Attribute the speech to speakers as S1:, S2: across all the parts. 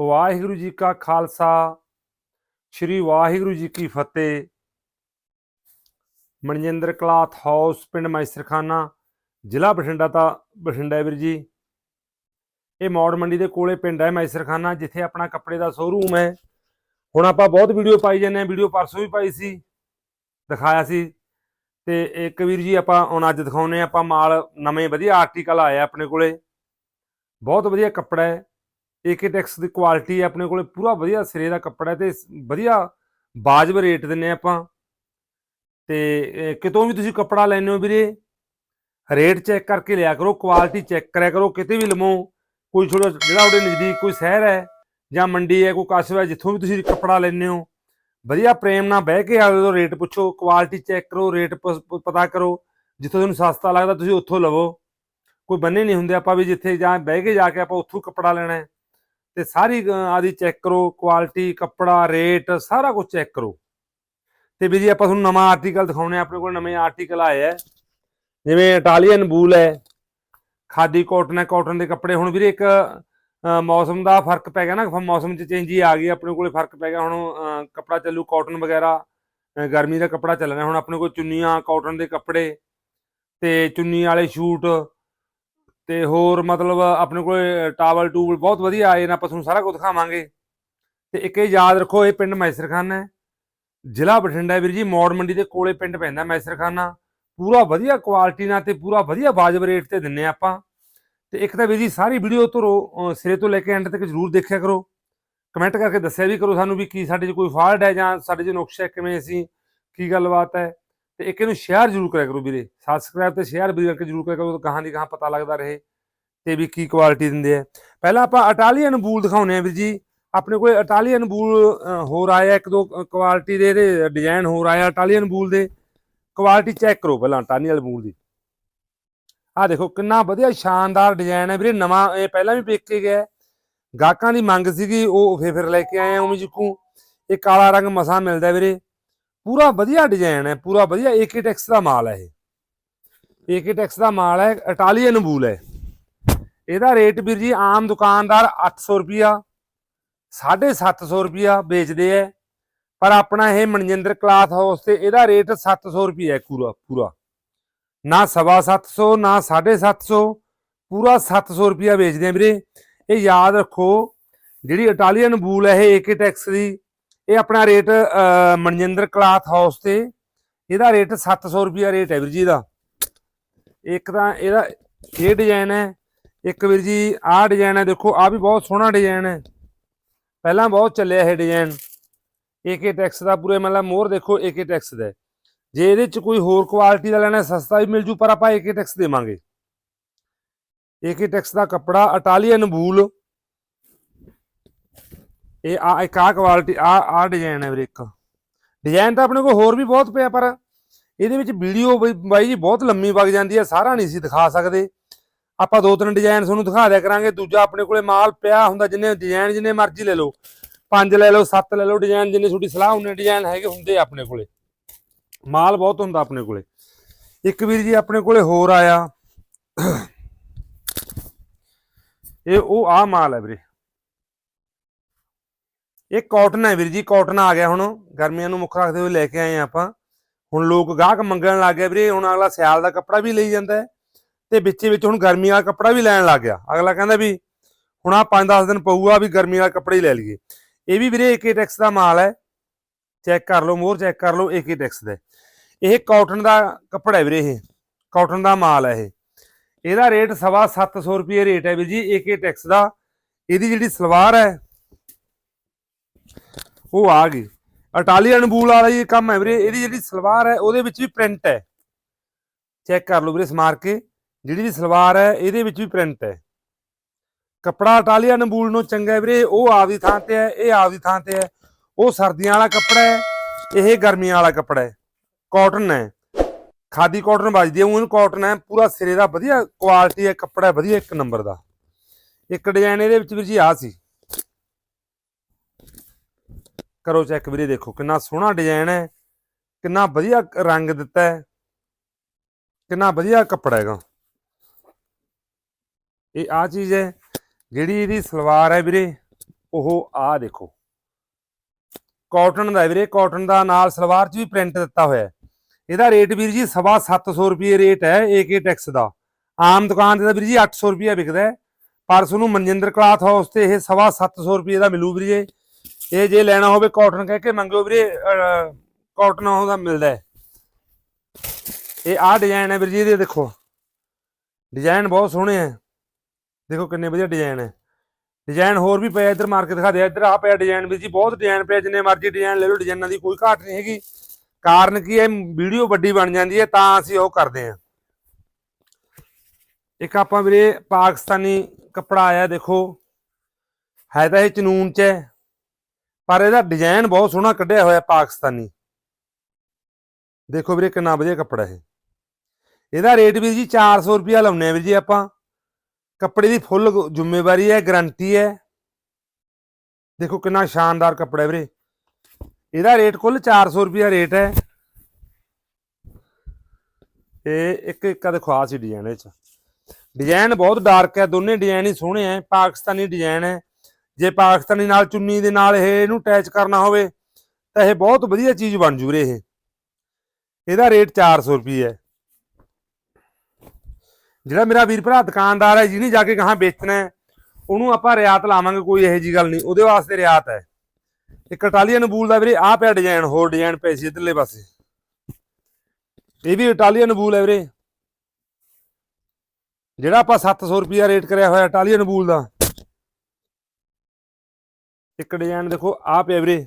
S1: ਵਾਹਿਗੁਰੂ ਜੀ ਕਾ ਖਾਲਸਾ, ਸ੍ਰੀ ਵਾਹਿਗੁਰੂ ਜੀ ਕੀ ਫਤਿਹ। Manjinder cloth house, ਪਿੰਡ ਮੈਸਰਖਾਨਾ, ਜ਼ਿਲ੍ਹਾ ਬਠਿੰਡਾ ਤਾਂ, ਬਠਿੰਡਾ ਵੀਰ ਜੀ। ਇਹ ਮੌੜ ਮੰਡੀ ਦੇ ਕੋਲੇ ਪਿੰਡ ਹੈ ਮੈਸਰਖਾਨਾ, ਜਿੱਥੇ ਆਪਣਾ ਕੱਪੜੇ ਦਾ ਸ਼ੋਰੂਮ ਹੈ। ਹੁਣ ਆਪਾਂ ਬਹੁਤ ਵੀਡੀਓ ਪਾਈ ਜਾਂਦੇ ਹਾਂ ਵੀਡੀਓ ਪਰਸੋਂ ਵੀ ਪਾਈ ਸੀ, ਦਿਖਾਇਆ ਸੀ। ਤੇ ਇੱਕ ਵੀਰ ਜੀ ਆਪਾਂ ਹੁਣ ਅੱਜ ਦਿਖਾਉਨੇ ਆਪਾਂ ਮਾਲ, ਨਵੇਂ ਵਧੀਆ ਆਰਟੀਕਲ ਆਏ ਆਪਣੇ ਕੋਲੇ। ਬਹੁਤ ਵਧੀਆ ਕੱਪੜਾ ਹੈ। ਏਕੇ ਟੈਕਸ ਦੀ ਕੁਆਲਿਟੀ ਹੈ, ਆਪਣੇ ਕੋਲੇ ਪੂਰਾ ਵਧੀਆ ਸਿਰੇ ਦਾ ਕੱਪੜਾ ਹੈ ਤੇ ਵਧੀਆ ਬਾਜਬ ਰੇਟ ਦਿੰਨੇ ਆਪਾਂ। ਤੇ ਕਿਤੋਂ ਵੀ ਤੁਸੀਂ ਕੱਪੜਾ ਲੈਣੇ ਹੋ ਵੀਰੇ ਰੇਟ ਚੈੱਕ ਕਰਕੇ ਲਿਆ ਕਰੋ ਕੁਆਲਿਟੀ ਚੈੱਕ ਕਰਿਆ ਕਰੋ, ਕਿਤੇ ਵੀ ਲਵੋ, ਕੋਈ ਛੋੜਾ ਜਿਹੜਾ ਉਹਦੇ ਨਜ਼ਦੀਕ ਕੋਈ ਸ਼ਹਿਰ ਹੈ ਜਾਂ ਮੰਡੀ ਹੈ, ਕੋਈ ਕਸਬਾ ਜਿੱਥੋਂ ਵੀ ਤੁਸੀਂ ਕੱਪੜਾ ਲੈਣੇ ਹੋ, ਵਧੀਆ ਪ੍ਰੇਮ ਨਾਲ ਬਹਿ ਕੇ ਆਲੇ ਤੋਂ ਰੇਟ ਪੁੱਛੋ ਕੁਆਲਿਟੀ ਚੈੱਕ ਕਰੋ ਰੇਟ ਪ- ਪਤਾ ਕਰੋ, ਜਿੱਥੋਂ ਤੁਹਾਨੂੰ ਸਸਤਾ ਲੱਗਦਾ ਤੁਸੀਂ ਉੱਥੋਂ ਲਵੋ। ਕੋਈ ਬੰਨੇ ਨਹੀਂ ਹੁੰਦੇ ਆਪਾਂ ਵੀ ਜਿੱਥੇ ਜਾਂ ਬਹਿ ਕੇ ਜਾ ਕੇ ਆਪਾਂ ਉੱਥੋਂ ਕੱਪੜਾ ਲੈਣਾ ਹੈ। ਤੇ ਸਾਰੀ ਅ, ਆਦੀ ਚੈੱਕ ਕਰੋ ਕੁਆਲਿਟੀ ਕੱਪੜਾ ਰੇਟ ਸਾਰਾ ਕੁਝ ਚੈੱਕ ਕਰੋ। ਤੇ ਵੀ ਜੀ ਆਪਾਂ ਤੁਹਾਨੂੰ ਨਵਾਂ ਆਰਟੀਕਲ ਦਿਖਾਉਣੇ ਆ ਆਪਣੇ ਕੋਲ ਨਵੇਂ ਆਰਟੀਕਲ ਆਏ ਆ। ਜਿਵੇਂ ਇਟਾਲੀਅਨ ਬੂਲ ਹੈ ਖਾਦੀ ਕਾਟਨ ਹੈ ਕਾਟਨ ਦੇ ਕੱਪੜੇ। ਹੁਣ ਵੀਰੇ ਇੱਕ ਮੌਸਮ ਦਾ ਫ਼ਰਕ ਪੈ ਗਿਆ ਨਾ ਮੌਸਮ 'ਚ ਚੇਂਜ ਆ ਗਈ ਆਪਣੇ ਕੋਲੇ ਫ਼ਰਕ ਪੈ ਗਿਆ। ਹੁਣ ਕੱਪੜਾ ਚੱਲੂ ਕਾਟਨ ਵਗੈਰਾ ਗਰਮੀ ਦਾ ਕੱਪੜਾ ਚੱਲਣਾ ਹੁਣ ਆਪਣੇ ਕੋਲ ਚੁੰਨੀਆਂ ਕਾਟਨ ਦੇ ਕੱਪੜੇ ਤੇ ਚੁੰਨੀ ਵਾਲੇ ਸ਼ੂਟ ਤੇ ਹੋਰ ਮਤਲਬ ਆਪਣੇ ਕੋਲ ਟਾਵਲ ਟੂਲ ਬਹੁਤ ਵਧੀਆ ਆਏ ਨੇ, ਆਪਾਂ ਤੁਹਾਨੂੰ ਸਾਰਾ ਕੁਝ ਦਿਖਾਵਾਂਗੇ। ਤੇ ਇੱਕ ਇਹ ਯਾਦ ਰੱਖੋ, ਇਹ ਪਿੰਡ ਮੈਸਰਖਾਨਾ ਹੈ। ਜ਼ਿਲ੍ਹਾ ਬਠਿੰਡਾ ਵੀਰ ਜੀ, ਮੌੜ ਮੰਡੀ ਦੇ ਕੋਲੇ ਪਿੰਡ ਪੈਂਦਾ ਮੈਸਰਖਾਨਾ। ਪੂਰਾ ਵਧੀਆ ਕੁਆਲਿਟੀ ਨਾਲ ਤੇ ਪੂਰਾ ਵਧੀਆ ਵਾਜਬ ਰੇਟ ਤੇ ਦਿੰਨੇ ਆ ਆਪਾਂ। ਤੇ ਇੱਕ ਤਾਂ ਵੀਰ ਜੀ, ਸਾਰੀ ਵੀਡੀਓ ਤੋਂ ਸਿਰੇ ਤੋਂ ਲੈ ਕੇ ਐਂਡ ਤੱਕ ਜ਼ਰੂਰ ਦੇਖਿਆ ਕਰੋ। ਕਮੈਂਟ ਕਰਕੇ ਦੱਸਿਆ ਵੀ ਕਰੋ ਸਾਨੂੰ ਵੀ ਕੀ ਸਾਡੇ 'ਚ ਕੋਈ ਫਾਲਟ ਹੈ ਜਾਂ ਸਾਡੇ 'ਚ ਨੁਕਸ ਹੈ, ਕਿਵੇਂ ਅਸੀਂ, ਕੀ ਗੱਲਬਾਤ ਹੈ। ਤੇ ਇੱਕ ਇਹਨੂੰ ਸ਼ੇਅਰ ਜ਼ਰੂਰ ਕਰਿਆ ਕਰੋ ਵੀਰੇ। ਸਬਸਕ੍ਰਾਈਬ ਤੇ ਸ਼ੇਅਰ ਵੀ ਕਰਕੇ ਜ਼ਰੂਰ ਕਰਿਆ ਕਰੋ ਤਾਂ ਕਹਾਂ ਦੀ ਕਹਾਂ ਪਤਾ ਲੱਗਦਾ ਰਹੇ ਤੇ ਵੀ ਕੀ ਕੁਆਲਿਟੀ ਦਿੰਦੇ ਆ। ਪਹਿਲਾਂ ਆਪਾਂ ਇਟਾਲੀਅਨ ਬੂਲ ਦਿਖਾਉਨੇ ਆ ਵੀਰ ਜੀ। ਆਪਣੇ ਕੋਲ ਇਟਾਲੀਅਨ ਬੂਲ ਹੋਰ ਆਇਆ ਇੱਕ ਦੋ ਕੁਆਲਿਟੀ ਦੇ ਇਹਦੇ ਡਿਜ਼ਾਈਨ ਹੋਰ ਆਇਆ ਇਟਾਲੀਅਨ ਬੂਲ ਦੇ। ਕੁਆਲਿਟੀ ਚੈੱਕ ਕਰੋ ਪਹਿਲਾਂ ਇਟਾਲੀਅਨ ਬੂਲ ਦੀ। ਆਹ ਦੇਖੋ ਕਿੰਨਾ ਵਧੀਆ ਸ਼ਾਨਦਾਰ ਡਿਜ਼ਾਈਨ ਹੈ ਵੀਰੇ। ਨਵਾਂ ਇਹ ਪਹਿਲਾਂ ਵੀ ਵੇਖ ਕੇ ਗਿਆ ਗਾਹਕਾਂ ਦੀ ਮੰਗ ਸੀਗੀ, ਉਹ ਫੇਰ ਫਿਰ ਲੈ ਕੇ ਆਏ ਆ ਉਵੇਂ ਜਿੱਕੂ ਇਹ ਕਾਲਾ ਰੰਗ ਮਸਾ ਮਿਲਦਾ ਵੀਰੇ। ਪੂਰਾ ਵਧੀਆ ਡਿਜ਼ਾਈਨ ਹੈ, ਪੂਰਾ ਵਧੀਆ ਏਕਟੈਕਸ ਦਾ ਮਾਲ ਹੈ ਇਹ। ਏਕਟੈਕਸ ਦਾ ਮਾਲ ਹੈ ਇਟਾਲੀਅਨ ਬੂਲ ਹੈ। ਇਹਦਾ ਰੇਟ ਵੀਰ ਜੀ ਆਮ ਦੁਕਾਨਦਾਰ 800 ਰੁਪਿਆ 750 ਰੁਪਿਆ ਵੇਚਦੇ ਐ ਪਰ ਆਪਣਾ ਇਹ ਮਨਜਿੰਦਰ ਕਲਾਥ ਹਾਊਸ ਤੇ ਇਹਦਾ ਰੇਟ 700 ਰੁਪਿਆ ਹੈ ਪੂਰਾ ਪੂਰਾ। ਨਾ ਸਵਾ 700 ਨਾ 750 ਪੂਰਾ 700 ਰੁਪਿਆ ਵੇਚਦੇ ਆ ਵੀਰੇ। ਇਹ ਯਾਦ ਰੱਖੋ, ਜਿਹੜੀ ਇਟਾਲੀਅਨ ਬੂਲ ਹੈ ਇਹ ਏਕਟੈਕਸ ਦੀ ਇਹ ਆਪਣਾ ਰੇਟ ਮਨਜਿੰਦਰ ਕਲਾਥ ਹਾਊਸ ਤੇ। ਇਹਦਾ ਰੇਟ 700 ਰੁਪਿਆ ਰੇਟ ਹੈ ਵੀਰ ਜੀ ਦਾ ਇੱਕ ਤਾਂ ਇਹਦਾ, ਇਹ ਡਿਜ਼ਾਈਨ ਹੈ। ਇੱਕ ਵੀਰ ਜੀ, ਆਹ ਡਿਜ਼ਾਈਨ ਹੈ। ਦੇਖੋ, ਆਹ ਵੀ ਬਹੁਤ ਸੋਹਣਾ ਡਿਜ਼ਾਈਨ ਹੈ। ਪਹਿਲਾਂ ਬਹੁਤ ਚੱਲਿਆ ਇਹ ਡਿਜ਼ਾਈਨ ਏਕੇ ਟੈਕਸ ਦਾ ਪੂਰੇ ਮਤਲਬ ਮੋਰ ਦੇਖੋ ਏਕੇ ਟੈਕਸ ਦਾ ਜੇ ਇਹਦੇ ਚ ਕੋਈ ਹੋਰ ਕੁਆਲਿਟੀ ਦਾ ਲੈਣਾ, ਸਸਤਾ ਵੀ ਮਿਲ ਜੂ, ਪਰ ਆਪਾਂ ਏਕੇ ਟੈਕਸ ਦੇਵਾਂਗੇ। ਏਕੇ ਟੈਕਸ ਦਾ ਕੱਪੜਾ ਇਟਾਲੀਅਨ ਬੂਲ ਇਹ ਆ, ਇੱਕ ਆ ਕੁਆਲਿਟੀ ਆ ਆ ਡਿਜ਼ਾਈਨ ਹੈ ਵੀਰੇ ਇੱਕ। ਡਿਜ਼ਾਈਨ ਤਾਂ ਆਪਣੇ ਕੋਲ ਹੋਰ ਵੀ ਬਹੁਤ ਪਿਆ, ਪਰ ਇਹਦੇ ਵਿੱਚ ਵੀਡੀਓ ਬਾਈ ਜੀ ਬਹੁਤ ਲੰਮੀ ਵਗ ਜਾਂਦੀ ਹੈ, ਸਾਰਾ ਨਹੀਂ ਸੀ ਦਿਖਾ ਸਕਦੇ। ਆਪਾਂ ਦੋ ਤਿੰਨ ਡਿਜ਼ਾਈਨ ਤੁਹਾਨੂੰ ਦਿਖਾ ਦਿਆ ਕਰਾਂਗੇ, ਦੂਜਾ ਆਪਣੇ ਕੋਲੇ ਮਾਲ ਪਿਆ ਹੁੰਦਾ, ਜਿੰਨੇ ਡਿਜ਼ਾਈਨ ਜਿੰਨੇ ਮਰਜ਼ੀ ਲੈ ਲਓ। ਪੰਜ ਲੈ ਲਓ, ਸੱਤ ਲੈ ਲਓ ਡਿਜ਼ਾਈਨ ਜਿੰਨੇ ਤੁਹਾਡੀ ਸਲਾਹ ਉਹਨੇ ਡਿਜ਼ਾਈਨ ਹੈਗੇ ਹੁੰਦੇ ਆ ਆਪਣੇ ਕੋਲੇ। ਮਾਲ ਬਹੁਤ ਹੁੰਦਾ ਆਪਣੇ ਕੋਲੇ। ਇੱਕ ਵੀਰ ਜੀ ਆਪਣੇ ਕੋਲੇ ਹੋਰ ਆਇਆ। ਇਹ ਉਹ ਆ ਮਾਲ ਹੈ ਵੀਰੇ। ਇਹ ਕਾਟਨ ਹੈ ਵੀਰ ਜੀ ਕਾਟਨ ਆ ਗਿਆ ਹੁਣ, ਗਰਮੀਆਂ ਨੂੰ ਮੁੱਖ ਰੱਖਦੇ ਹੋਏ ਲੈ ਕੇ ਆਏ ਆ ਆਪਾਂ। ਹੁਣ ਲੋਕ ਗਾਹਕ ਮੰਗਣ ਲੱਗ ਗਏ ਵੀਰੇ, ਹੁਣ ਅਗਲਾ ਸਿਆਲ ਦਾ ਕੱਪੜਾ ਵੀ ਲਈ ਜਾਂਦਾ ਹੈ ਤੇ ਵਿੱਚੇ ਵਿੱਚ ਹੁਣ ਗਰਮੀ ਵਾਲਾ ਕੱਪੜਾ ਵੀ ਲੈਣ ਲੱਗ ਗਿਆ। ਅਗਲਾ ਕਹਿੰਦਾ ਵੀ ਹੁਣ ਆ 5-10 ਦਿਨ ਪਊਗਾ ਵੀ ਗਰਮੀ ਵਾਲਾ ਕੱਪੜਾ ਹੀ ਲੈ ਲਈਏ। ਇਹ ਵੀ ਵੀਰੇ ਏਕਟੈਕਸ ਦਾ ਮਾਲ ਹੈ। ਚੈੱਕ ਕਰ ਲਓ, ਮੋਹਰ ਚੈੱਕ ਕਰ ਲਓ ਏਕੇ ਟੈਕਸ ਦਾ ਇਹ ਕਾਟਨ ਦਾ ਕੱਪੜਾ ਹੈ ਵੀਰੇ ਇਹ। ਕਾਟਨ ਦਾ ਮਾਲ ਹੈ ਇਹ। ਇਹਦਾ ਰੇਟ ਸਵਾ 700 ਰੁਪਏ ਰੇਟ ਹੈ ਵੀਰ ਜੀ ਏਕਟੈਕਸ ਦਾ। ਇਹਦੀ ਜਿਹੜੀ ਸਲਵਾਰ ਹੈ ਉਹ ਆ ਗਈ। ਇਟਾਲੀਅਨ ਬੂਲ ਵਾਲਾ ਇਹ ਕੰਮ ਹੈ ਵੀਰੇ। ਇਹਦੀ ਜਿਹੜੀ ਸਲਵਾਰ ਹੈ, ਉਹਦੇ ਵਿੱਚ ਵੀ ਪ੍ਰਿੰਟ ਹੈ। ਚੈੱਕ ਕਰ ਲਓ ਵੀਰੇ ਸਮਾਰ ਕੇ। ਜਿਹੜੀ ਦੀ ਸਲਵਾਰ ਹੈ, ਇਹਦੇ ਵਿੱਚ ਵੀ ਪ੍ਰਿੰਟ ਹੈ। ਕੱਪੜਾ ਇਟਾਲੀਅਨ ਬੂਲ ਨੂੰ ਚੰਗਾ ਵੀਰੇ। ਉਹ ਆਪਦੀ ਥਾਂ ਤੇ ਹੈ, ਇਹ ਆਪਦੀ ਥਾਂ ਤੇ ਹੈ। ਉਹ ਸਰਦੀਆਂ ਵਾਲਾ ਕੱਪੜਾ ਹੈ, ਇਹ ਗਰਮੀਆਂ ਵਾਲਾ ਕੱਪੜਾ ਹੈ। ਕਾਟਨ ਹੈ। ਖਾਦੀ ਕਾਟਨ ਵੱਜਦੀ ਹੈ ਉਹਨੂੰ ਕਾਟਨ ਹੈ। ਪੂਰਾ ਸਿਰੇ ਦਾ ਵਧੀਆ ਕੁਆਲਿਟੀ ਹੈ, ਕੱਪੜਾ ਵਧੀਆ ਇੱਕ ਨੰਬਰ ਦਾ। ਇੱਕ ਡਿਜ਼ਾਈਨ ਇਹਦੇ ਵਿੱਚ ਵੀਰ ਜੀ ਆ ਸੀ। ਕਰੋ ਚੈੱਕ ਵੀਰੇ ਦੇਖੋ, ਕਿੰਨਾ ਸੋਹਣਾ ਡਿਜ਼ਾਈਨ ਹੈ, ਕਿੰਨਾ ਵਧੀਆ ਰੰਗ ਦਿੱਤਾ ਹੈ, ਕਿੰਨਾ ਵਧੀਆ ਕੱਪੜਾ ਹੈਗਾ। ਇਹ ਆ ਚੀਜ਼ ਹੈ, ਜਿਹੜੀ ਇਹਦੀ ਸਲਵਾਰ ਹੈ ਵੀਰੇ, ਉਹ ਆ ਦੇਖੋ। ਕਾਟਨ ਦਾ ਵੀਰੇ ਕਾਟਨ ਦਾ ਨਾਲ ਸਲਵਾਰ 'ਚ ਵੀ ਪ੍ਰਿੰਟ ਦਿੱਤਾ ਹੋਇਆ ਹੈ। ਇਹਦਾ ਰੇਟ ਵੀਰ ਜੀ ਸਵਾ 700 ਰੁਪਏ ਰੇਟ ਹੈ ਏਕੇ ਟੈਕਸ ਦਾ। ਆਮ ਦੁਕਾਨ ਤੇ ਤਾਂ ਵੀਰ ਜੀ 800 ਰੁਪਏ ਵਿਕਦਾ ਹੈ, ਪਰ ਤੁਹਾਨੂੰ ਮਨਜਿੰਦਰ ਕਲਾਥ ਹਾਊਸ ਤੇ ਇਹ ਸਵਾ 700 ਰੁਪਏ ਦਾ ਮਿਲੂ ਵੀਰੇ ਇਹ ਜੇ ਲੈਣਾ ਹੋਵੇ ਕਾਟਨ ਕਹਿ ਕੇ ਮੰਗਿਓ ਵੀਰੇ ਕਾਟਨ ਉਹਦਾ ਮਿਲਦਾ ਇਹ ਆਹ ਡਿਜ਼ਾਈਨ ਹੈ ਵੀਰ ਜੀ ਇਹਦੇ, ਦੇਖੋ। ਡਿਜ਼ਾਈਨ ਬਹੁਤ ਸੋਹਣੇ ਹੈ। ਦੇਖੋ ਕਿੰਨੇ ਵਧੀਆ ਡਿਜ਼ਾਈਨ ਹੈ। ਡਿਜ਼ਾਈਨ ਹੋਰ ਵੀ ਪਿਆ ਇੱਧਰ ਮਾਰ ਕੇ ਦਿਖਾ ਦੇ ਇੱਧਰ ਆ ਪਿਆ ਡਿਜ਼ਾਈਨ ਵੀਰ ਜੀ, ਬਹੁਤ ਡਿਜ਼ਾਈਨ ਪਿਆ। ਜਿੰਨੇ ਮਰਜ਼ੀ ਡਿਜ਼ਾਈਨ ਲੈ ਲਓ ਡਿਜ਼ਾਈਨਾਂ ਦੀ ਕੋਈ ਘਾਟ ਨਹੀਂ ਹੈਗੀ। ਕਾਰਨ ਕੀ ਹੈ? ਵੀਡੀਓ ਵੱਡੀ ਬਣ ਜਾਂਦੀ ਹੈ, ਤਾਂ ਅਸੀਂ ਉਹ ਕਰਦੇ ਹਾਂ। ਇੱਕ ਆਪਾਂ ਵੀਰੇ ਪਾਕਿਸਤਾਨੀ ਕੱਪੜਾ ਆਇਆ, ਦੇਖੋ। ਹੈ ਤਾਂ ਇਹ ਚਨੂਨ ਚ ਹੈ। ਪਰ ਇਹਦਾ ਡਿਜ਼ਾਈਨ ਬਹੁਤ ਸੋਹਣਾ ਕੱਢਿਆ ਹੋਇਆ ਪਾਕਿਸਤਾਨੀ। ਦੇਖੋ ਵੀਰੇ ਕਿੰਨਾ ਵਧੀਆ ਕੱਪੜਾ ਇਹ। ਇਹਦਾ ਰੇਟ ਵੀਰ ਜੀ 400 ਰੁਪਿਆ ਲਾਉਨੇ ਆ ਵੀਰ ਜੀ ਆਪਾਂ। ਕੱਪੜੇ ਦੀ ਫੁੱਲ ਜ਼ਿੰਮੇਵਾਰੀ ਹੈ ਗਾਰੰਟੀ ਹੈ। ਦੇਖੋ ਕਿੰਨਾ ਸ਼ਾਨਦਾਰ ਕੱਪੜਾ ਹੈ ਵੀਰੇ। ਇਹਦਾ ਰੇਟ ਕੁੱਲ 400 ਰੁਪਿਆ ਰੇਟ ਹੈ। ਇਹ ਇੱਕ ਇੱਕ ਆ ਦੇਖੋ ਆ ਸੀ ਡਿਜ਼ਾਈਨ ਇਹ ਚ। ਡਿਜ਼ਾਈਨ ਬਹੁਤ ਡਾਰਕ ਹੈ, ਦੋਨੇ ਡਿਜ਼ਾਈਨ ਹੀ ਸੋਹਣੇ ਹੈ, ਪਾਕਿਸਤਾਨੀ ਡਿਜ਼ਾਈਨ ਹੈ। ਜੇ ਪਾਕਿਸਤਾਨੀ ਨਾਲ ਚੁੰਨੀ ਦੇ ਨਾਲ ਇਹ ਇਹਨੂੰ ਅਟੈਚ ਕਰਨਾ ਹੋਵੇ, ਤਾਂ ਇਹ ਬਹੁਤ ਵਧੀਆ ਚੀਜ਼ ਬਣ ਜੂ ਵੀਰੇ ਇਹ। ਇਹਦਾ ਰੇਟ 400 ਰੁਪਏ ਹੈ। ਜਿਹੜਾ ਮੇਰਾ ਵੀਰ ਭਰਾ ਦੁਕਾਨਦਾਰ ਹੈ, ਜਿਹਨੇ ਜਾ ਕੇ ਕਹਾਂ ਵੇਚਣਾ ਉਹਨੂੰ ਆਪਾਂ ਰਿਆਤ ਲਾਵਾਂਗੇ, ਕੋਈ ਇਹੋ ਜੀ ਗੱਲ ਨਹੀਂ। ਉਹਦੇ ਵਾਸਤੇ ਰਿਆਤ ਹੈ। ਇੱਕ ਇਟਾਲੀਅਨ ਬੂਲ ਦਾ ਵੀਰੇ, ਆਹ ਪਿਆ ਡਿਜ਼ਾਈਨ ਹੋਰ ਡਿਜ਼ਾਈਨ ਪਏ ਸੀ ਇਧਰਲੇ ਪਾਸੇ। ਇਹ ਵੀ ਇਟਾਲੀਅਨ ਬੂਲ ਹੈ ਵੀਰੇ। ਜਿਹੜਾ ਆਪਾਂ 700 ਰੁਪਿਆ ਰੇਟ ਕਰਿਆ ਹੋਇਆ ਇਟਾਲੀਅਨ ਬੂਲ ਦਾ। ਇੱਕ ਡਿਜ਼ਾਈਨ ਦੇਖੋ, ਆਹ ਪਿਆ ਵੀਰੇ।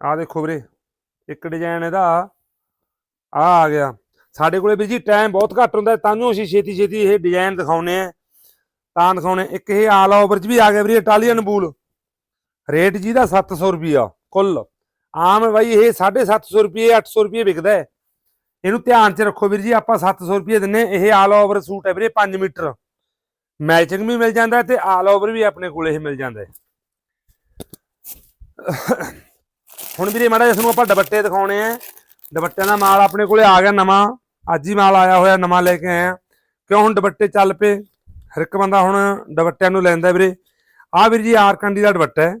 S1: ਆਹ ਦੇਖੋ ਵੀਰੇ ਇੱਕ ਡਿਜ਼ਾਈਨ ਇਹਦਾ ਆ ਆ ਗਿਆ। ਸਾਡੇ ਕੋਲੇ ਵੀ ਜੀ ਟਾਈਮ ਬਹੁਤ ਘੱਟ ਹੁੰਦਾ ਤਾਂ ਨੂੰ ਅਸੀਂ ਛੇਤੀ ਛੇਤੀ ਇਹ ਡਿਜ਼ਾਈਨ ਦਿਖਾਉਨੇ ਆ ਤਾਂ ਦਿਖਾਉਣੇ ਇੱਕ ਇਹ ਆਲ ਓਵਰ ਚ ਵੀ ਆ ਗਿਆ ਵੀਰੇ ਇਟਾਲੀਅਨ ਬੂਲ। ਰੇਟ ਜਿਹਦਾ 700 ਰੁਪਿਆ ਕੁੱਲ। ਆਮ ਬਾਈ, ਇਹ 750 ਰੁਪਏ 800 ਰੁਪਏ ਵਿਕਦਾ ਹੈ। ਇਹਨੂੰ ਧਿਆਨ 'ਚ ਰੱਖੋ ਵੀਰ ਜੀ, ਆਪਾਂ 700 ਰੁਪਏ ਦਿੰਨੇ ਇਹ ਆਲ ਓਵਰ ਸੂਟ ਹੈ ਵੀਰੇ 5 ਮੀਟਰ। ਮੈਚਿੰਗ ਵੀ ਮਿਲ ਜਾਂਦਾ ਹੈ ਤੇ ਆਲ ਓਵਰ ਵੀ ਆਪਣੇ ਕੋਲੇ ਇਹ ਮਿਲ ਜਾਂਦਾ ਹੁਣ ਵੀਰੇ ਮਾੜਾ ਜਿਹਾ ਤੁਹਾਨੂੰ ਆਪਾਂ ਦੁਪੱਟੇ ਦਿਖਾਉਣੇ ਆ। ਦੁਪੱਟਿਆਂ ਦਾ ਮਾਲ ਆਪਣੇ ਕੋਲੇ ਆ ਗਿਆ ਨਵਾਂ। ਅੱਜ ਹੀ ਮਾਲ ਆਇਆ ਹੋਇਆ, ਨਵਾਂ ਲੈ ਕੇ ਆਇਆ ਕਿਉਂ ਹੁਣ ਦੁਪੱਟੇ ਚੱਲ ਪਏ? ਹਰ ਇੱਕ ਬੰਦਾ ਹੁਣ ਦੁਪੱਟਿਆਂ ਨੂੰ ਲੈਂਦਾ ਵੀਰੇ। ਆਹ ਵੀਰ ਜੀ ਆਰਕੰਡੀ ਦਾ ਦੁਪੱਟਾ ਹੈ।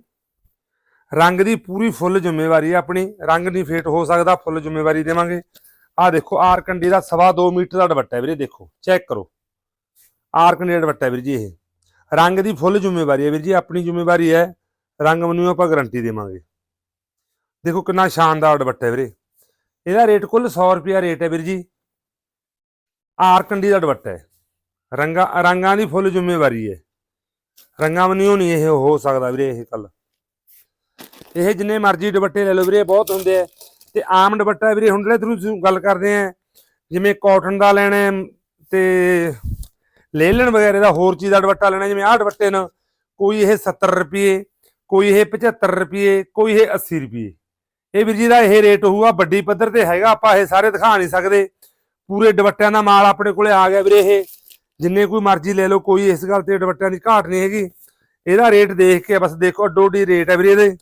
S1: ਰੰਗ ਦੀ ਪੂਰੀ ਫੁੱਲ ਜ਼ਿੰਮੇਵਾਰੀ ਹੈ ਆਪਣੀ। ਰੰਗ ਨਹੀਂ ਫੇਟ ਹੋ ਸਕਦਾ, ਫੁੱਲ ਜ਼ਿੰਮੇਵਾਰੀ ਦੇਵਾਂਗੇ। ਆਹ ਦੇਖੋ, ਆਰਕੰਡੀ ਦਾ ਸਵਾ 2 ਮੀਟਰ ਦਾ ਦੁਪੱਟਾ ਵੀਰੇ, ਦੇਖੋ, ਚੈੱਕ ਕਰੋ। ਆਰਕੰਡੀ ਦਾ ਵੀਰ ਜੀ ਇਹ। ਰੰਗ ਦੀ ਫੁੱਲ ਜ਼ਿੰਮੇਵਾਰੀ ਹੈ ਵੀਰ ਜੀ, ਆਪਣੀ ਜ਼ਿੰਮੇਵਾਰੀ ਹੈ। ਰੰਗ ਨੂੰ ਆਪਾਂ ਗਾਰੰਟੀ ਦੇਵਾਂਗੇ। ਦੇਖੋ ਕਿੰਨਾ ਸ਼ਾਨਦਾਰ ਦੁਪੱਟਾ ਵੀਰੇ। ਇਹਦਾ ਰੇਟ ਕੁੱਲ 100 ਰੁਪਿਆ ਰੇਟ ਹੈ ਵੀਰ ਜੀ। ਆਰਕੰਡੀ ਦਾ ਦੁਪੱਟਾ ਹੈ। ਰੰਗਾਂ ਰੰਗਾਂ ਦੀ ਫੁੱਲ ਜ਼ਿੰਮੇਵਾਰੀ ਹੈ। ਰੰਗਾਂ ਬਣੀਓ ਨਹੀਂ ਇਹ ਹੋ ਸਕਦਾ ਵੀਰੇ ਇਹ ਕੱਲ ਇਹ ਜਿੰਨੇ ਮਰਜ਼ੀ ਦੁਪੱਟੇ ਲੈ ਲਓ ਵੀਰੇ, ਬਹੁਤ ਹੁੰਦੇ ਆ। ਤੇ ਆਮ ਦੁਪੱਟਾ ਵੀਰੇ ਹੁਣ ਜਿਹੜੇ ਤੁਸੀਂ ਗੱਲ ਕਰਦੇ ਆ, ਜਿਵੇਂ ਕਾਟਨ ਦਾ ਲੈਣਾ ਤੇ ਲੈ ਲੈਣ ਵਗੈਰੇ ਦਾ ਹੋਰ ਚੀਜ਼ ਦਾ ਦੁਪੱਟਾ ਲੈਣਾ, ਜਿਵੇਂ ਆਹ ਦੁਪੱਟੇ ਨੇ, ਕੋਈ ਇਹ 70 ਰੁਪਏ, ਕੋਈ ਇਹ 75 ਰੁਪਏ, ਕੋਈ ਇਹ 80 ਰੁਪਏ। ਇਹ ਵੀਰ ਜੀ ਦਾ ਇਹ ਰੇਟ ਹੋਊਗਾ, ਵੱਡੀ ਪੱਧਰ ਤੇ ਹੈਗਾ, ਆਪਾਂ ਇਹ ਸਾਰੇ ਦਿਖਾ ਨਹੀਂ ਸਕਦੇ। ਪੂਰੇ ਦੁਪੱਟਿਆਂ ਦਾ ਮਾਲ ਆਪਣੇ ਕੋਲੇ ਆ ਗਿਆ ਵੀਰੇ ਇਹ। ਜਿੰਨੇ ਕੋਈ ਮਰਜ਼ੀ ਲੈ ਲਓ, ਕੋਈ ਇਸ ਗੱਲ ਤੇ ਦੁਪੱਟਿਆਂ ਦੀ ਘਾਟ ਨਹੀਂ ਹੈਗੀ। ਇਹਦਾ ਰੇਟ ਦੇਖ ਕੇ ਬਸ ਦੇਖੋ, ਅੱਡੋ ਅੱਡੀ ਰੇਟ ਹੈ ਵੀਰੇ ਇਹਦੇ।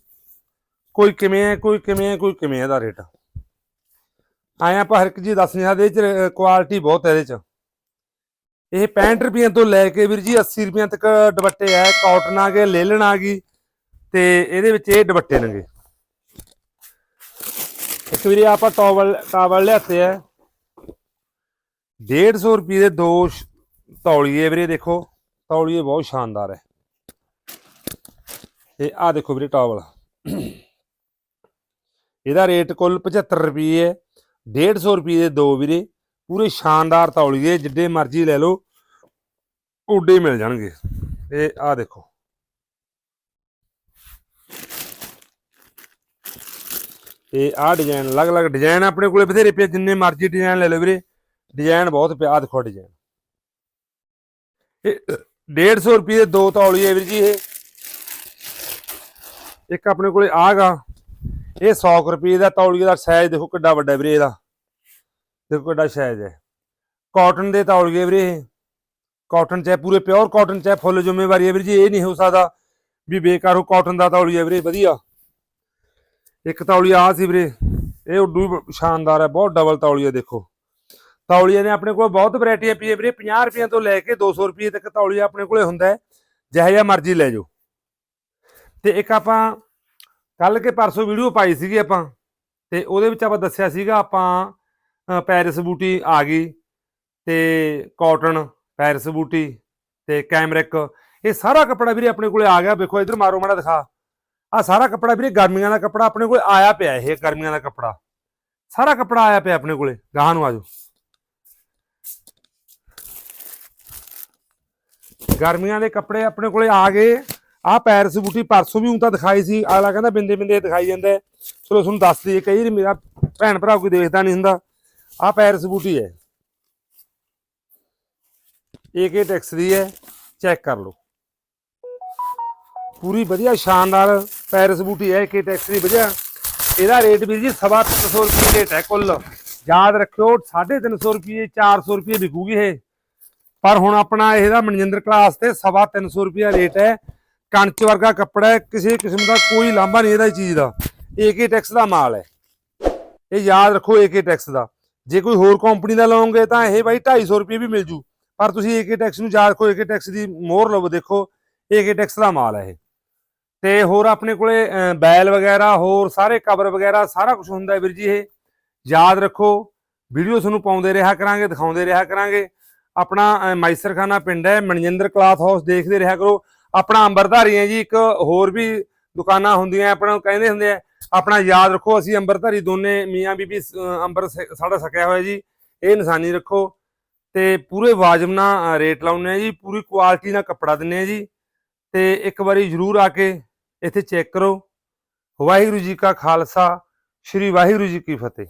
S1: ਕੋਈ ਕਿਵੇਂ ਹੈ, ਕੋਈ ਕਿਵੇਂ ਹੈ, ਕੋਈ ਕਿਵੇਂ ਹੈ ਇਹਦਾ ਰੇਟ। ਆਏ ਆਪਾਂ ਹਰ ਇੱਕ ਚੀਜ਼ ਦੱਸ ਨਹੀਂ ਸਕਦੇ, ਇਹ ਚ ਕੁਆਲਿਟੀ ਬਹੁਤ ਹੈ ਇਹਦੇ ਚ। ਇਹ 65 ਰੁਪਈਆਂ ਤੋਂ ਲੈ ਕੇ ਵੀਰ ਜੀ 80 ਰੁਪਏ ਤੱਕ ਦੁਪੱਟੇ ਆ, ਕਾਟਨ ਆ ਗਏ, ਲੇਲਣ ਆ ਗਈ ਤੇ ਇਹਦੇ ਵਿੱਚ ਇਹ ਦੁਪੱਟੇ ਨੇਗੇ। ਇੱਕ ਵੀਰੇ ਆਪਾਂ ਟਾਵਲ ਟਾਵਲ ਲਿਆਤੇ ਆ। 150 ਰੁਪਏ ਦੇ ਦੋ ਤੌਲੀਏ ਵੀਰੇ ਦੇਖੋ, ਤੌਲੀਏ ਬਹੁਤ ਸ਼ਾਨਦਾਰ ਹੈ। ਤੇ ਆਹ ਦੇਖੋ ਵੀਰੇ ਟਾਵਲ। ਇਹਦਾ ਰੇਟ ਕੁੱਲ 75 ਰੁਪਏ ਹੈ 150 ਰੁਪਏ ਦੇ ਦੋ ਵੀਰੇ। ਪੂਰੇ ਸ਼ਾਨਦਾਰ ਤੌਲੀਏ ਜਿੱਡੇ ਮਰਜ਼ੀ ਲੈ ਲਓ, ਓਡੇ ਮਿਲ ਜਾਣਗੇ। ਇਹ ਆਹ ਦੇਖੋ। ਇਹ ਆਹ ਡਿਜ਼ਾਈਨ ਅਲੱਗ-ਅਲੱਗ ਡਿਜ਼ਾਈਨ ਆਪਣੇ ਕੋਲੇ, ਬਥੇਰੇ ਪਏ ਜਿੰਨੇ ਮਰਜ਼ੀ ਡਿਜ਼ਾਈਨ ਲੈ ਲਓ ਵੀਰੇ। ਡਿਜ਼ਾਈਨ ਬਹੁਤ ਪਿਆ ਦੇਖੋ ਡਿਜ਼ਾਈਨ ਇਹ 150 ਰੁਪਏ ਦੇ ਦੋ ਤੌਲੀਏ ਵੀਰ ਜੀ ਇਹ। ਇੱਕ ਆਪਣੇ ਕੋਲੇ ਆਗਾ ਇਹ 100 ਕੁ ਰੁਪਏ ਦਾ ਤੌਲੀਏ ਦਾ ਸਾਈਜ਼ ਦੇਖੋ ਕਿੱਡਾ ਵੱਡਾ ਵੀਰੇ ਇਹਦਾ। ਦੇਖੋ ਕਿੱਡਾ ਸਾਈਜ਼ ਹੈ। ਕਾਟਨ ਦੇ ਤੌਲੀਏ ਵੀਰੇ ਇਹ। ਕਾਟਨ ਚ ਪੂਰੇ ਪਿਓਰ ਕਾਟਨ ਚ ਫੁੱਲ ਜ਼ਿੰਮੇਵਾਰੀ ਹੈ ਵੀਰ ਜੀ, ਇਹ ਨਹੀਂ ਹੋ ਸਕਦਾ ਵੀ ਬੇਕਾਰ ਹੋ ਕਾਟਨ ਦਾ ਤੌਲੀਆ ਵੀਰੇ, ਵਧੀਆ। ਇੱਕ ਤੌਲੀਆ ਆ ਸੀ ਵੀਰੇ, ਇਹ ਉਡੂ ਸ਼ਾਨਦਾਰ ਹੈ, ਬਹੁਤ ਡਬਲ ਤੌਲੀਆ ਦੇਖੋ। ਤੌਲੀਆ ਨੇ ਆਪਣੇ ਕੋਲ ਬਹੁਤ ਵੈਰਾਈਟੀ ਪਈ ਹੈ ਵੀਰੇ 50 ਰੁਪਏ ਤੋਂ ਲੈ ਕੇ 200 ਰੁਪਏ ਤੱਕ ਤੌਲੀਆ ਆਪਣੇ ਕੋਲੇ ਹੁੰਦਾ ਹੈ, ਜਿਹੋ ਜਿਹਾ ਮਰਜ਼ੀ ਲੈ ਜਾਓ। ਤੇ ਇੱਕ ਆਪਾਂ ਕੱਲ ਕੇ ਪਰਸੋਂ ਵੀਡੀਓ ਪਾਈ ਸੀਗੀ ਆਪਾਂ, ਤੇ ਉਹਦੇ ਵਿੱਚ ਆਪਾਂ ਦੱਸਿਆ ਸੀਗਾ ਆਪਾਂ ਪੈਰਿਸ ਬੂਟੀ ਆ ਗਈ ਤੇ ਕਾਟਨ ਪੈਰਿਸ ਬੂਟੀ ਤੇ ਕੈਮਰਿਕ ਇਹ ਸਾਰਾ ਕੱਪੜਾ ਵੀਰੇ ਆਪਣੇ ਕੋਲੇ ਆ ਗਿਆ। ਵੇਖੋ, ਇਧਰ ਮਾਰੋ ਮਾੜਾ ਦਿਖਾ। ਆ ਸਾਰਾ ਕੱਪੜਾ ਵੀਰੇ ਗਰਮੀਆਂ ਦਾ ਕੱਪੜਾ ਆਪਣੇ ਕੋਲੇ ਆਇਆ ਪਿਆ ਇਹ, ਗਰਮੀਆਂ ਦਾ ਕੱਪੜਾ। ਸਾਰਾ ਕੱਪੜਾ ਆਇਆ ਪਿਆ ਆਪਣੇ ਕੋਲੇ। ਗਾਹਾਂ ਨੂੰ ਆਜੋ ਗਰਮੀਆਂ ਦੇ ਕੱਪੜੇ ਆਪਣੇ ਕੋਲੇ ਆ ਗਏ। ਆ ਪੈਰਿਸ ਬੂਟੀ ਪਰਸੋਂ ਵੀ ਹੁਣ ਤਾਂ ਦਿਖਾਈ ਸੀ। ਅਗਲਾ ਕਹਿੰਦਾ ਬਿੰਦੇ ਬਿੰਦੇ ਦਿਖਾਈ ਜਾਂਦਾ। ਹੈ। ਚਲੋ, ਤੁਹਾਨੂੰ ਦੱਸ ਦਈਏ, ਕਈ ਮੇਰਾ ਭੈਣ ਭਰਾ ਕੋਈ ਦੇਖਦਾ ਨਹੀਂ ਹੁੰਦਾ। ਆ ਪੈਰਿਸ ਬੂਟੀ ਹੈ। ਏਕੇ ਟੈਕਸ ਦੀ ਹੈ, ਚੈੱਕ ਕਰ ਲਓ। ਪੂਰੀ ਵਧੀਆ ਸ਼ਾਨਦਾਰ ਪੈਰਿਸ ਬੂਟੀ ਹੈ ਏਕੇ ਟੈਕਸ ਦੀ ਵਧੀਆ। ਇਹਦਾ ਰੇਟ ਵੀਰ ਜੀ ਸਵਾ ਤਿੰਨ ਸੌ ਰੁਪਏ ਰੇਟ ਹੈ ਕੁੱਲ। ਯਾਦ ਰੱਖਿਓ 350 ਰੁਪਏ 400 ਰੁਪਏ ਵਿਕੂਗੀ ਇਹ। ਪਰ ਹੁਣ ਆਪਣਾ ਇਹਦਾ ਮਨਜਿੰਦਰ ਕਲਾਸ ਤੇ ਸਵਾ ਤਿੰਨ ਸੌ ਰੁਪਏ ਰੇਟ ਹੈ। ਕੰਚ ਵਰਗਾ ਕੱਪੜਾ ਹੈ, ਕਿਸੇ ਕਿਸਮ ਦਾ ਕੋਈ ਲਾਂਭਾ ਨਹੀਂ ਇਹਦਾ ਚੀਜ਼ ਦਾ। ਏਕੇ ਟੈਕਸ ਦਾ ਮਾਲ ਹੈ। ਇਹ ਯਾਦ ਰੱਖੋ ਏਕੇ ਟੈਕਸ ਦਾ। ਜੇ ਕੋਈ ਹੋਰ ਕੰਪਨੀ ਦਾ ਲਓਗੇ ਤਾਂ ਇਹ ਬਾਈ 250 ਰੁਪਏ ਵੀ ਮਿਲ ਜੂ। ਪਰ ਤੁਸੀਂ ਏਕੇ ਟੈਕਸ ਨੂੰ ਯਾਦ ਰੱਖੋ ਏਕੇ ਟੈਕਸ ਦੀ ਮੋਹਰ ਲਵੋ ਦੇਖੋ ਏਕੇ ਟੈਕਸ ਦਾ ਮਾਲ ਹੈ ਇਹ। ਤੇ ਹੋਰ ਆਪਣੇ ਕੋਲੇ ਬੈਲ ਵਗੈਰਾ, ਹੋਰ ਸਾਰੇ ਕਵਰ ਵਗੈਰਾ, ਸਾਰਾ ਕੁਝ ਹੁੰਦਾ ਵੀਰ ਜੀ ਇਹ। ਯਾਦ ਰੱਖੋ ਵੀਡੀਓ ਤੁਹਾਨੂੰ ਪਾਉਂਦੇ ਰਿਹਾ ਕਰਾਂਗੇ, ਦਿਖਾਉਂਦੇ ਰਿਹਾ ਕਰਾਂਗੇ। ਆਪਣਾ ਮਾਈਸਰਖਾਨਾ ਪਿੰਡ ਹੈ, ਮਨਜਿੰਦਰ ਕਲਾਥ ਹਾਊਸ ਦੇਖਦੇ ਰਿਹਾ ਕਰੋ। ਆਪਣਾ ਅੰਬਰਧਾਰੀ ਹੈ ਜੀ, ਇੱਕ ਹੋਰ ਵੀ ਦੁਕਾਨਾਂ ਹੁੰਦੀਆਂ, ਆਪਣਾ ਕਹਿੰਦੇ ਹੁੰਦੇ ਆ ਆਪਣਾ ਯਾਦ ਰੱਖੋ, ਅਸੀਂ ਅੰਬਰਧਾਰੀ ਦੋਨੇ, ਮੀਆਂ ਬੀਬੀ ਅੰਬਰ ਸ- ਸਾਡਾ ਸਕਿਆ ਹੋਇਆ ਜੀ। ਇਹ ਨਿਸ਼ਾਨੀ ਰੱਖੋ ਤੇ ਪੂਰੇ ਵਾਜਬ ਨਾਲ ਰੇਟ ਲਾਉਨੇ ਆ ਜੀ, ਪੂਰੀ ਕੁਆਲਿਟੀ ਨਾਲ ਕੱਪੜਾ ਦਿੰਨੇ ਆ ਜੀ। ਤੇ ਇੱਕ ਵਾਰੀ ਜਰੂਰ ਆ ਕੇ ਇੱਥੇ ਚੈੱਕ ਕਰੋ। ਵਾਹਿਗੁਰੂ ਜੀ ਕਾ ਖਾਲਸਾ, ਸ੍ਰੀ ਵਾਹਿਗੁਰੂ ਜੀ ਕੀ ਫਤਿਹ।